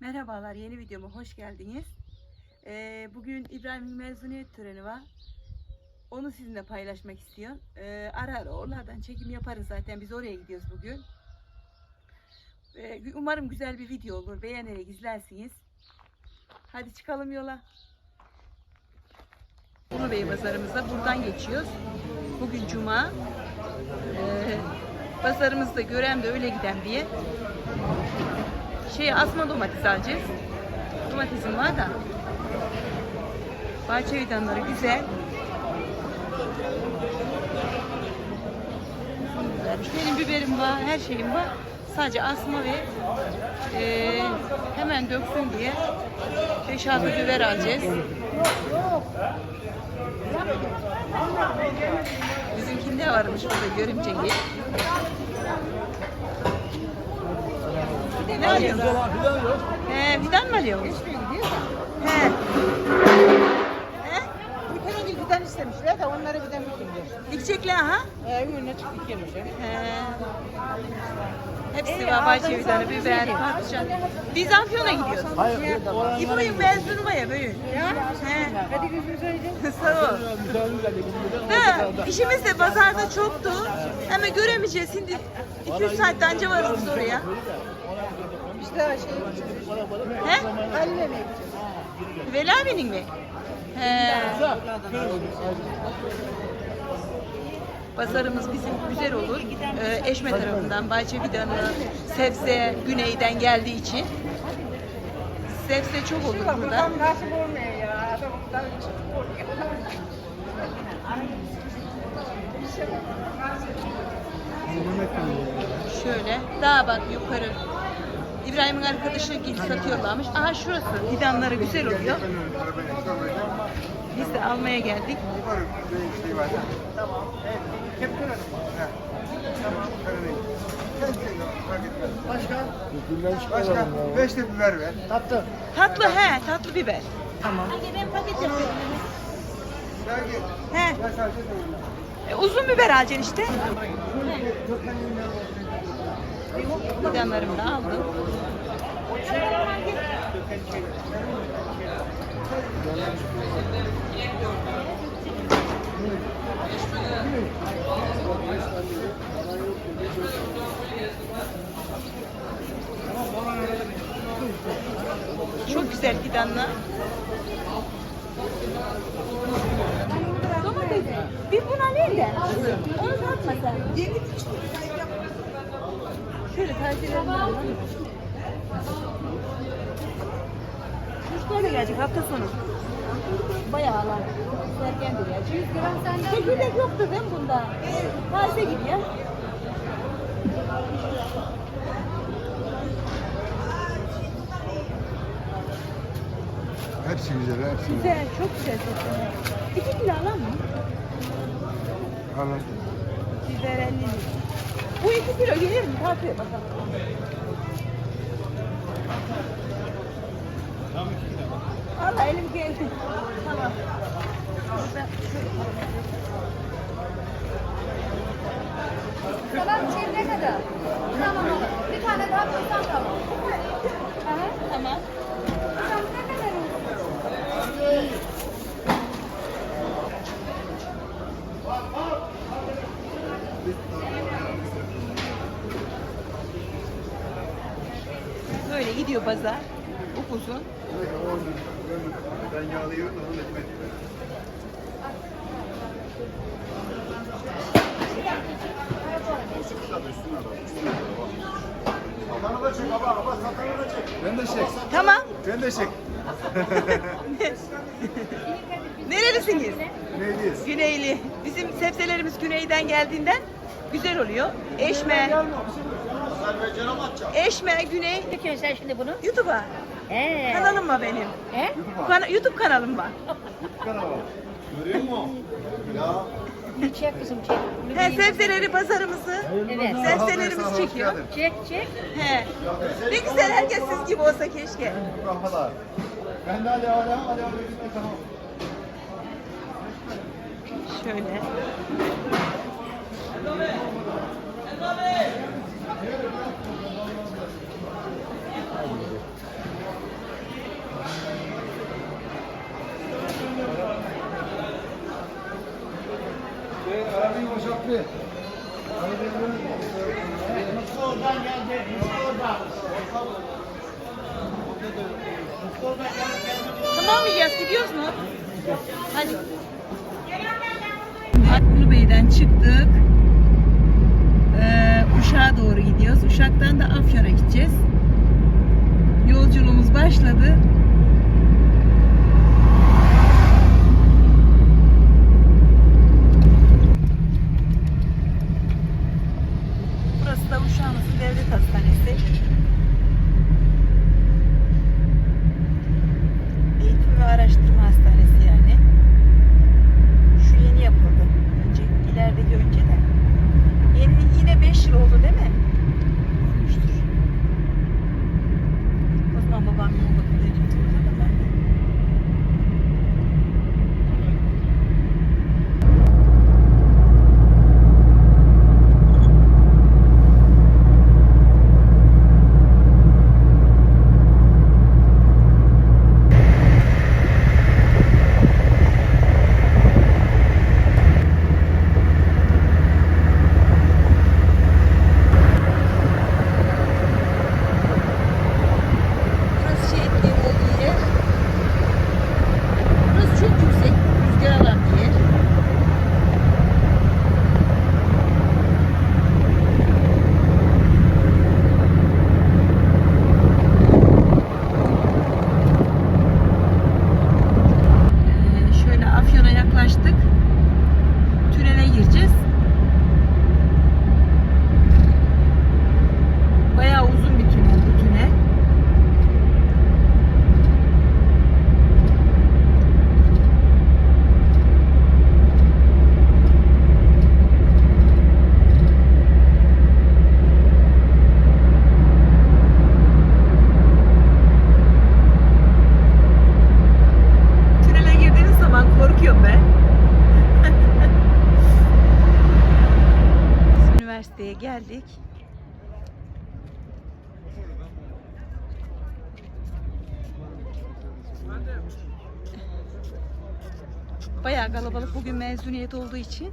Merhabalar, yeni videoma hoş geldiniz. Ee, bugün İbrahim'in mezuniyet töreni var. Onu sizinle paylaşmak istiyorum. Ee, ara ara oralardan çekim yaparız zaten. Biz oraya gidiyoruz bugün. Ee, umarım güzel bir video olur. Beğenerek izlersiniz. Hadi çıkalım yola. Ulu Bey pazarımıza buradan geçiyoruz. Bugün Cuma. Ee, pazarımızda gören de öyle giden bir yer şey asma domates alacağız. Domatesim var da. Bahçe vidanları güzel. Benim biberim var, her şeyim var. Sadece asma ve eee, hemen döksün diye 5-6 biber alacağız. Bizimkinde varmış burada görümceyi. Ne alıyorsun? He, fidan mı alıyorsun? He. He? Bir tane değil fidan istemişler de onlara fidan bitince. Dikecekler ha? Ee, önüne çıktık yemiş. He. Hepsi var bahçe fidanı, biber, patlıcan. Biz Afyon'a gidiyoruz. Hayır, İbo'yun mezunu var ya böyle. Ya. He. Hadi gözünü söyleyeceğim. Sağ ol. Ha, işimiz de pazarda çoktu. Ama göremeyeceğiz. Şimdi 2-3 saatte anca varız biz oraya. İşte şey, He? Halil'e mi? Veli abinin mi? He. Pazarımız bizim güzel olur. Ee, Eşme tarafından bahçe fidanı, sebze güneyden geldiği için. Sebze çok olur burada. Şöyle daha bak yukarı. İbrahim'in arkadaşı gil satıyorlarmış. Aha şurası. Fidanları güzel oluyor. Biz de almaya geldik. Başka Beş de biber ver. Tatlı. Tatlı he, tatlı biber. Belki He. ben sadece E, uzun biber alacaksın işte. Fidanlarımı da aldım. Çok güzel fidanlar. Domates. Bir buna ne de? Onu satma sen. Tazelerini alalım. Çocuklar da gelecek hafta sonu. Bayağı var. Erken de gelecek. 100 gram senden. Çekirdek yoktu değil mi bunda? Taze gibi ya. Hepsi güzel, hepsi Güzel, çok güzel seçimler. İki kilo alalım mı? Alın. Biber 50 lira. Bu iki kilo gelir mi? Tartıyor bakalım. Allah elim geldi. Tamam. Salam için ne kadar? Tamam olur. Bir tane daha koysam tamam. Aha, tamam. Salam ne kadar olur? Böyle gidiyor pazar. Upuzun. Ben onu. Satanı da çek baba, baba satanı da çek. Ben de çek. Tamam. Ben de çek. Nerelisiniz? Neydeyiz? Güneyli. Bizim sebzelerimiz güneyden geldiğinden güzel oluyor. Eşme, Eşme, Güney. Çekiyorsun sen şimdi bunu. YouTube'a. He. Kanalım var benim. He? Kana- YouTube kanalım var. Görüyor musun? Ya. Çek kızım çek. Bunu He, sebzeleri, pazarımızı, Evet. sebzelerimiz çekiyor. Çek çek. He. Ne güzel herkes siz gibi olsa keşke. Kafalar. Ben de hadi hadi hadi hadi. Tamam. Şöyle. Oradan geldi. Oradan. Oradan geldi. Tamam mı İlyas gidiyoruz mu? Hadi. Aklı Bey'den çıktık. Ee, Uşak'a doğru gidiyoruz. Uşak'tan da Afyon'a gideceğiz. Yolculuğumuz başladı. Bayağı kalabalık bugün mezuniyet olduğu için.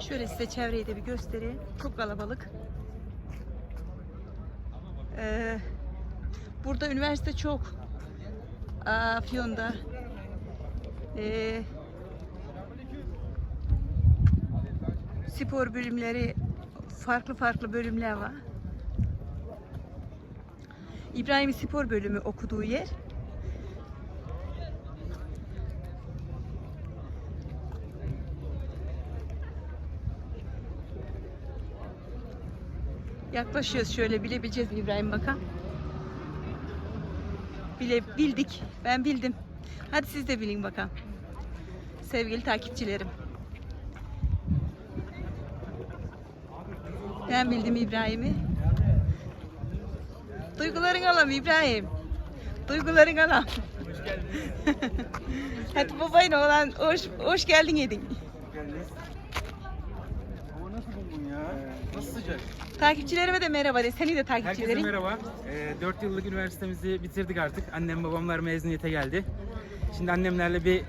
Şöyle size çevreyi de bir göstereyim. Çok kalabalık. Ee, burada üniversite çok. Afyon'da. Ee, spor bölümleri farklı farklı bölümler var. İbrahim spor bölümü okuduğu yer. Yaklaşıyoruz şöyle bilebileceğiz İbrahim bakalım. Bile bildik. Ben bildim. Hadi siz de bilin bakalım. Sevgili takipçilerim. Ben bildim İbrahim'i. Duyguların alam İbrahim. Duyguların alam. Hoş geldin. Hadi babayın oğlan hoş, hoş geldin edin. Hava nasıl buldun ya? Nasıl sıcak? Takipçilerime de merhaba de. Seni de Herkese takipçilerin. merhaba. Ee, 4 yıllık üniversitemizi bitirdik artık. Annem babamlar mezuniyete geldi. Şimdi annemlerle bir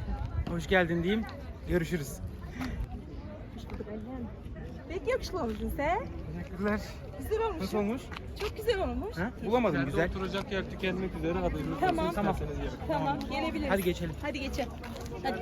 hoş geldin diyeyim. Görüşürüz. Pek yakışıklı olmuşsun sen. Teşekkürler. Güzel olmuş. Nasıl olmuş? Çok güzel olmuş. Ha? Bulamadım güzel. Oturacak yer tükenmek üzere haberiniz Tamam. olsun. Tamam. İsterseniz. Tamam, gelebiliriz. Hadi geçelim. Hadi geçelim. Hadi.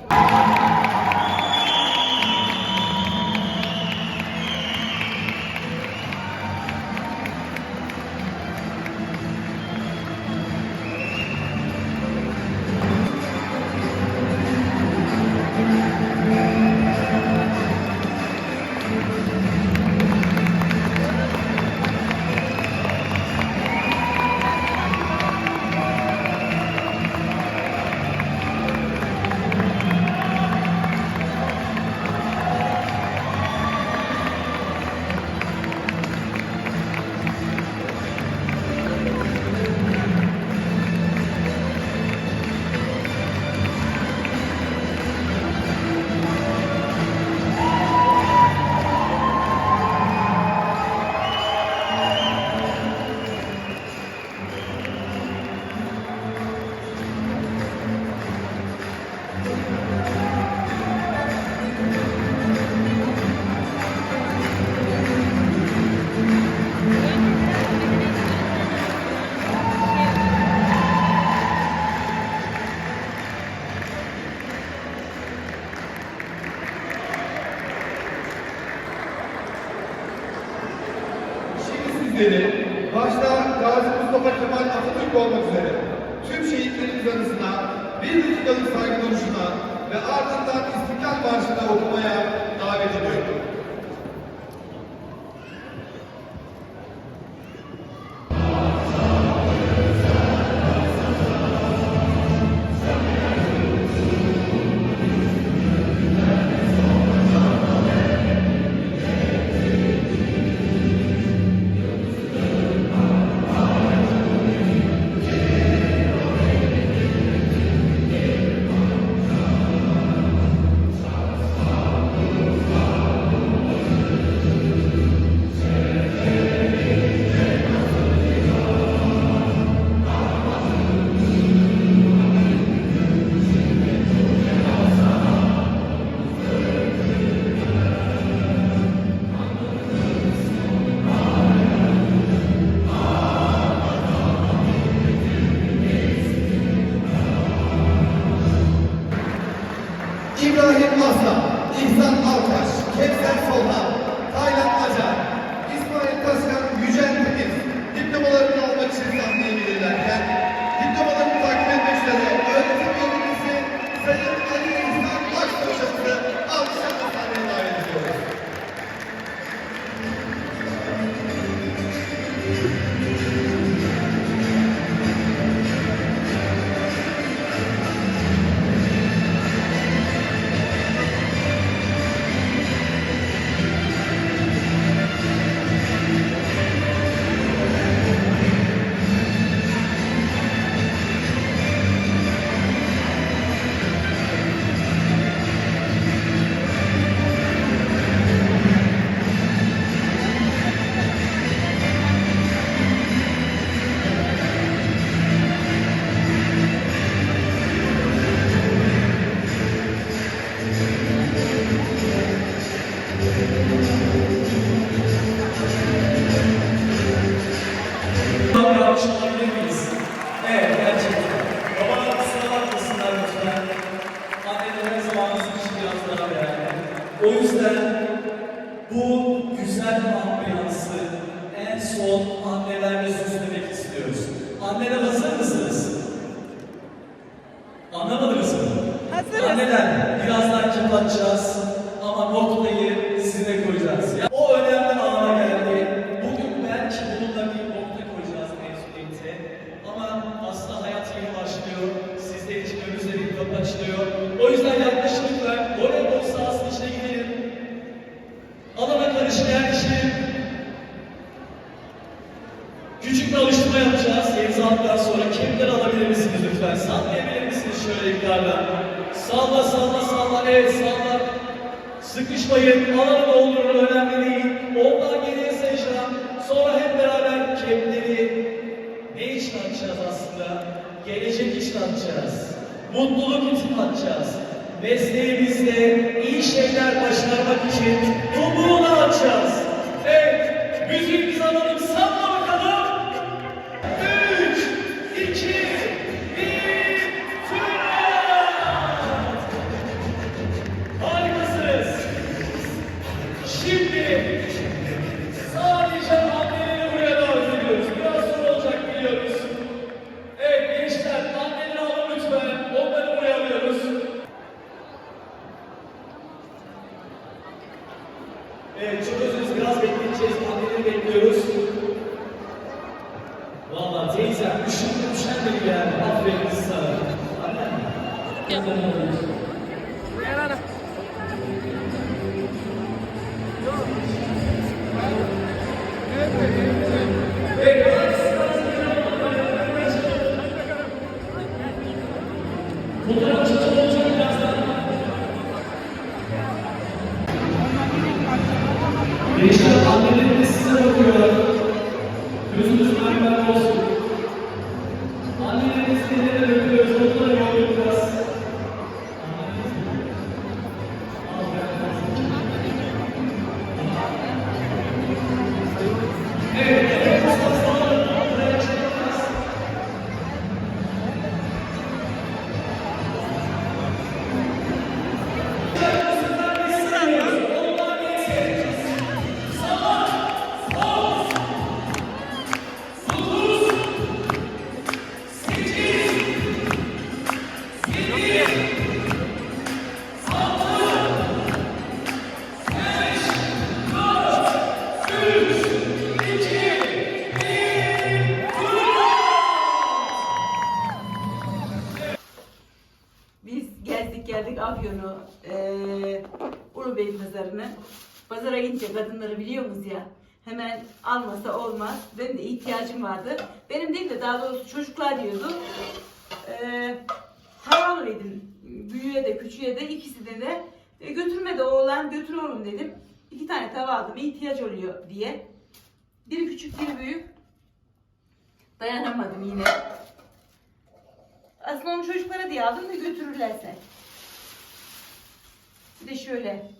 Türkleri, başta Gazi Mustafa Kemal Atatürk olmak help us. Give thankful. ayaklarla. Salla salla salla evet salla. Sıkışmayın alanı doldurun önemli değil. Ondan geriye sayacağım. Sonra hep beraber kemleri ne için atacağız aslında? Gelecek için atacağız. Mutluluk için atacağız. Mesleğimizde iyi şeyler başarmak için umut Gençler annelerimiz size bakıyorlar. Gözünüz mermer olsun. Afyon'u, eee Ulubey pazarını. Pazara gidince kadınları biliyor musunuz ya? Hemen almasa olmaz. Benim de ihtiyacım vardı. Benim değil de daha doğrusu çocuklar diyordu. Eee tava alıyordum. Büyüğe de küçüğe de ikisini de. E, götürme de oğlan götür oğlum dedim. İki tane tava aldım ihtiyaç oluyor diye. Biri küçük biri büyük. Dayanamadım yine. Aslında onu çocuklara diye aldım da götürürlerse. Bir de şöyle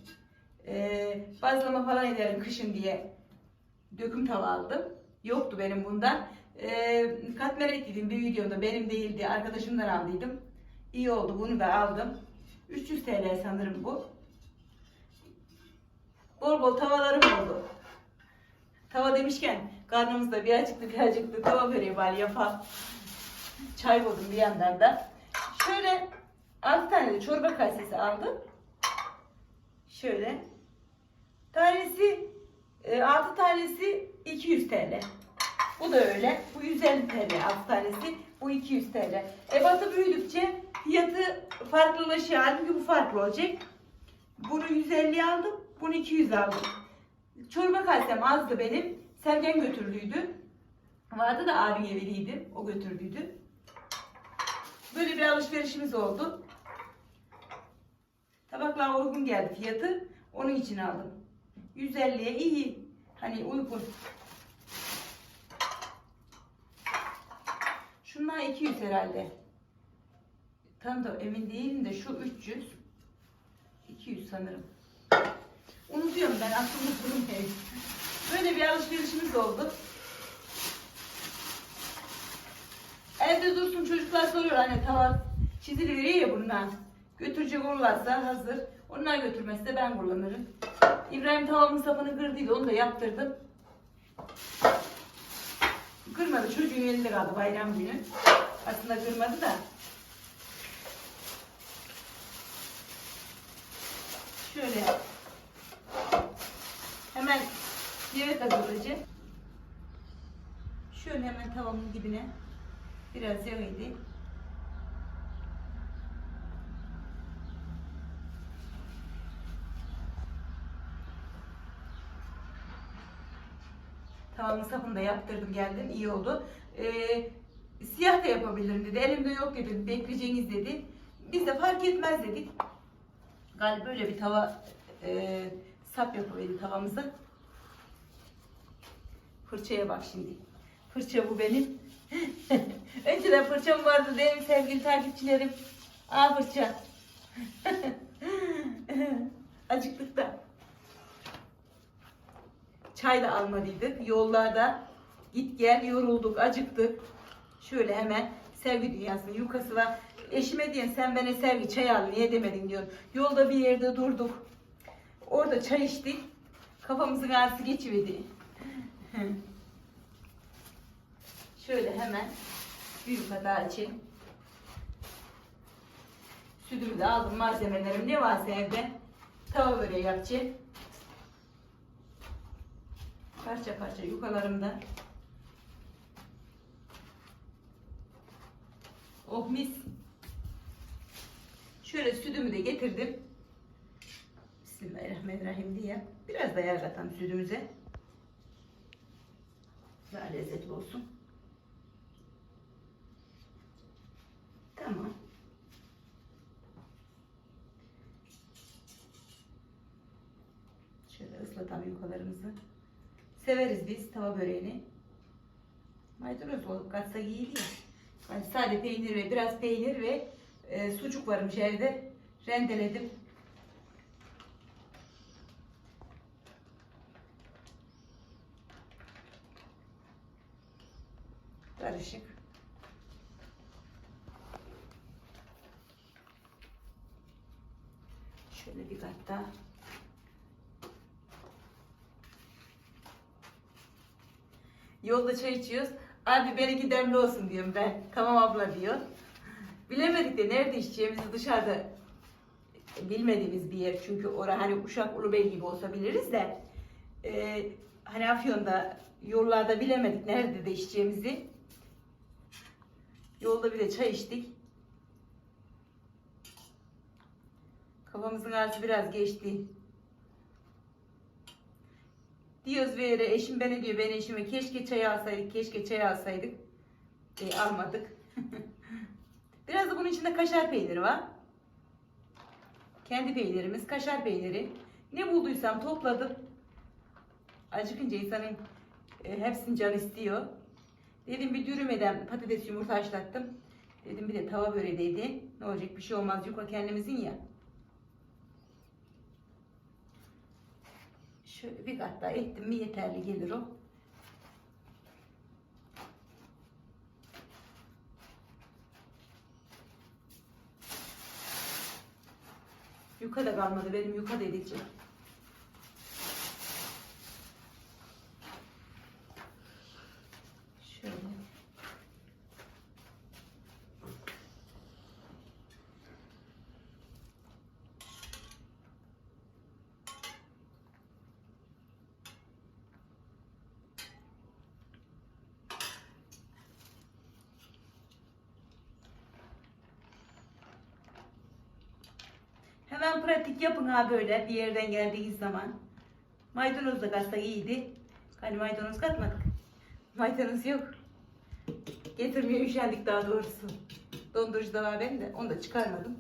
e, bazlama falan ederim kışın diye döküm tava aldım. Yoktu benim bundan. E, katmer ettiydim bir videomda benim değildi arkadaşımdan aldıydım. İyi oldu bunu da aldım. 300 TL sanırım bu. Bol bol tavalarım oldu. Tava demişken karnımızda bir acıktı bir acıktı tava böreği var yapalım. Çay buldum bir yandan da. Şöyle 6 tane de çorba kasesi aldım. Şöyle. Tanesi 6 tanesi 200 TL. Bu da öyle. Bu 150 TL 6 tanesi. Bu 200 TL. Ebatı büyüdükçe fiyatı farklılaşıyor. Halbuki bu farklı olacak. Bunu 150 aldım. Bunu 200 aldım. Çorba kasem azdı benim. Sergen götürdüydü. Vardı da abiye veriydim. O götürdüydü. Böyle bir alışverişimiz oldu. Tabaklar uygun geldi fiyatı. Onun için aldım. 150'ye iyi. Hani uygun. Şunlar 200 herhalde. Tam da emin değilim de şu 300. 200 sanırım. Unutuyorum ben aklımda durmuyor. Böyle bir alışverişimiz oldu. Evde dursun çocuklar soruyor hani tamam çizili veriyor ya bundan. Götürecek olurlarsa hazır. Onlar götürmezse ben kullanırım. İbrahim tavamın sapını kırdıydı onu da yaptırdım. Kırmadı çocuğun elinde kaldı bayram günü. Aslında kırmadı da. Şöyle hemen yemek hazırlayacağım. Şöyle hemen tavamın dibine biraz yağ edeyim. Tavamın sapını da yaptırdım geldim iyi oldu. Ee, siyah da yapabilirim dedi. Elimde yok dedi. Bekleyeceğiniz dedi. Biz de fark etmez dedik. Galiba böyle bir tava e, sap yapıverdi tavamıza. Fırçaya bak şimdi. Fırça bu benim. Önceden fırçam vardı benim sevgili takipçilerim. Aa fırça. Acıktık da. Çay da almadıydık. Yollarda git gel yorulduk, acıktık. Şöyle hemen sevgi dünyasının yukası var. Eşime diyen sen bana sevgi çay al niye demedin diyor. Yolda bir yerde durduk. Orada çay içtik. Kafamızın ağrısı geçiverdi. Şöyle hemen bir daha açayım. Sütümü de aldım malzemelerim ne varsa evde. Tava böreği yapacağım. Parça parça yukalarımda. Oh mis. Şöyle sütümü de getirdim. Bismillahirrahmanirrahim diye. Biraz da yağ katalım sütümüze. Daha lezzetli olsun. Tamam. Şöyle ıslatalım yukalarımızı. Severiz biz tava böreğini. Maydanoz olup katsa iyi değil. Yani sade peynir ve biraz peynir ve e, sucuk varmış evde. Rendeledim. Karışık. Şöyle bir kat daha. Yolda çay içiyoruz. Abi benimki demli olsun diyorum ben. Tamam abla diyor. Bilemedik de nerede içeceğimizi dışarıda bilmediğimiz bir yer. Çünkü orası hani Uşak Ulubey gibi olsa biliriz de e, hani Afyon'da yollarda bilemedik nerede de içeceğimizi. Yolda bir de çay içtik. Kafamızın ağrısı biraz geçti. Diyoruz ve yere eşim beni diyor ben eşime keşke çay alsaydık keşke çay alsaydık. E, almadık. biraz da bunun içinde kaşar peyniri var. Kendi peynirimiz kaşar peyniri. Ne bulduysam topladım. Acıkınca insanın e, hepsini can istiyor. Dedim bir dürümeden patates yumurta haşlattım. Dedim bir de tava böreğiydi. Ne olacak bir şey olmaz yuka kendimizin ya. Şöyle bir kat daha ettim mi yeterli gelir o. Yuka da kalmadı benim yuka da. Şöyle. Yapın ha böyle bir yerden geldiğiniz zaman. Maydanoz da katsak iyiydi. Hani maydanoz katmadık. Maydanoz yok. Getirmeye üşendik daha doğrusu. Dondurucuda var benim de onu da çıkarmadım.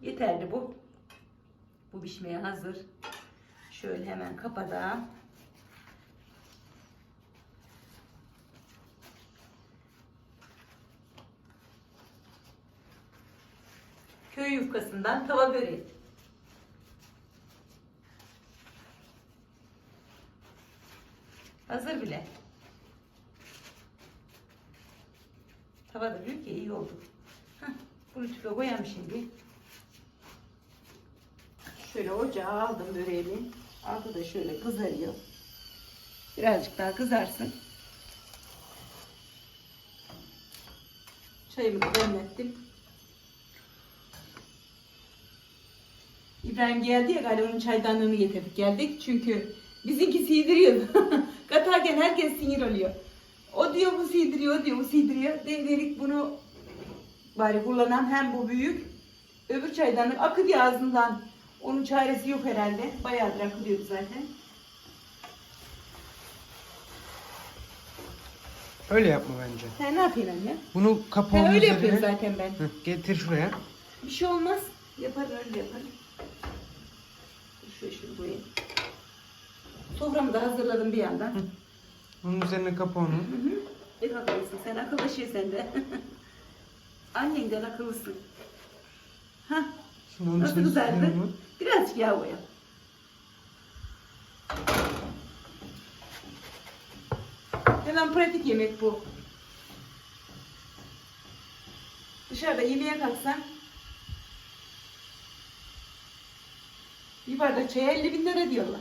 Yeterli bu. Bu pişmeye hazır. Şöyle hemen kapadım. Köy yufkasından tava böreği. Hazır bile. Tava da büyük ya iyi oldu. Heh, bunu tüpe koyalım şimdi. Şöyle ocağa aldım böreğimi. Altı da şöyle kızarıyor. Birazcık daha kızarsın. Çayımı da demlettim. İbrahim geldi ya galiba onun çaydanlığını getirdik geldik. Çünkü bizimki sildiriyor. Katarken herkes sinir oluyor. O diyor bu sildiriyor, o diyor bu sildiriyor. De- Dedik bunu bari kullanan hem bu büyük. Öbür çaydanlık akıdı ağzından. Onun çaresi yok herhalde. Bayağıdır akılıyordu zaten. Öyle yapma bence. Sen ne yapıyorsun anne? Bunu kapağın öyle üzerine- yapıyorum zaten ben. Hı, getir şuraya. Bir şey olmaz. Yaparım öyle yaparım. Dur Şöyle şunu koyayım. Soframı da hazırladım bir yandan. Bunun üzerine kapağını. Hı hı. Ne akıllısın sen akıllı şey sende. Annenden akıllısın. Hah Şimdi onun nasıl içine suyunu- Birazcık yağ koyalım. Hemen pratik yemek bu. Dışarıda yemeğe kalksan bir bardak çaya 50 bin lira diyorlar.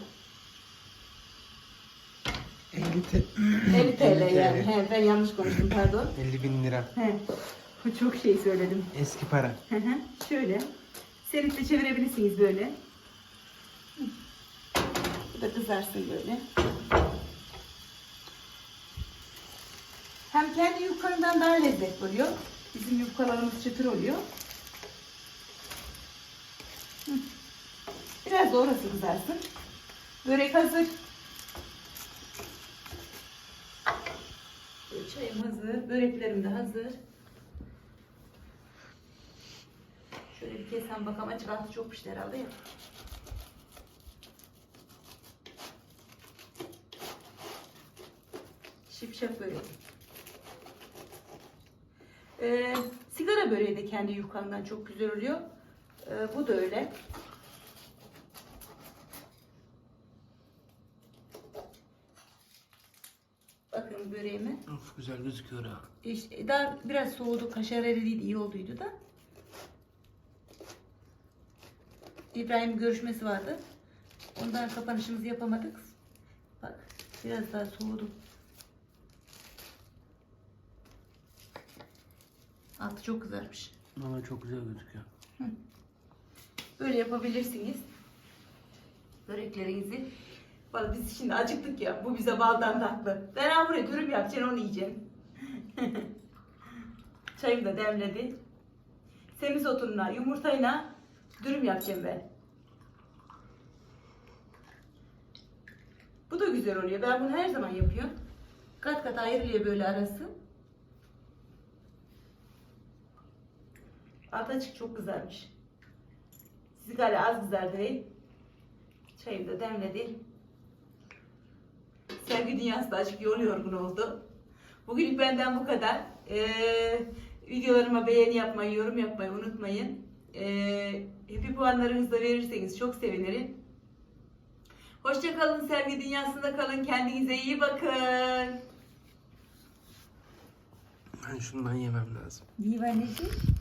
50, te- 50 TL 50 yani. He, ben yanlış konuştum pardon. 50 bin lira. He. Bu çok şey söyledim. Eski para. Hı hı. Şöyle. Seritle çevirebilirsiniz böyle. Bu da kızarsın böyle. Hem kendi yufkanından daha lezzet oluyor. Bizim yufkalarımız çıtır oluyor. Biraz da orası kızarsın. Börek hazır. Çayım hazır. Böreklerim de hazır. Şöyle bir kesen bakalım. Açık altı çok pişti herhalde ya. Şipşak böreği. Ee, sigara böreği de kendi yufkandan çok güzel oluyor. Ee, bu da öyle. Bakın böreğime. Of güzel gözüküyor ha. İşte daha biraz soğudu, kaşar eridiydi, iyi olduydu da. İbrahim görüşmesi vardı. Ondan kapanışımızı yapamadık. Bak biraz daha soğudu. Altı çok kızarmış. Valla çok güzel gözüküyor. Böyle yapabilirsiniz. Böreklerinizi. Vallahi biz şimdi acıktık ya. Bu bize baldan tatlı. Ben buraya dürüm yapacaksın onu yiyeceğim. Çayım da demledi. Semiz otunla, yumurtayla Dürüm yapacağım ben. Bu da güzel oluyor. Ben bunu her zaman yapıyorum. Kat kat ayrılıyor böyle arası. Altı açık çok kızarmış. Sizi galiba az kızardı değil. Çayım da demledi. Sevgi dünyası da açık yol yorgun oldu. Bugünlük benden bu kadar. Ee, videolarıma beğeni yapmayı, yorum yapmayı unutmayın. Ee, happy puanlarınızı da verirseniz çok sevinirim. Hoşça kalın, sevgi dünyasında kalın. Kendinize iyi bakın. Ben şundan yemem lazım. İyi anneciğim.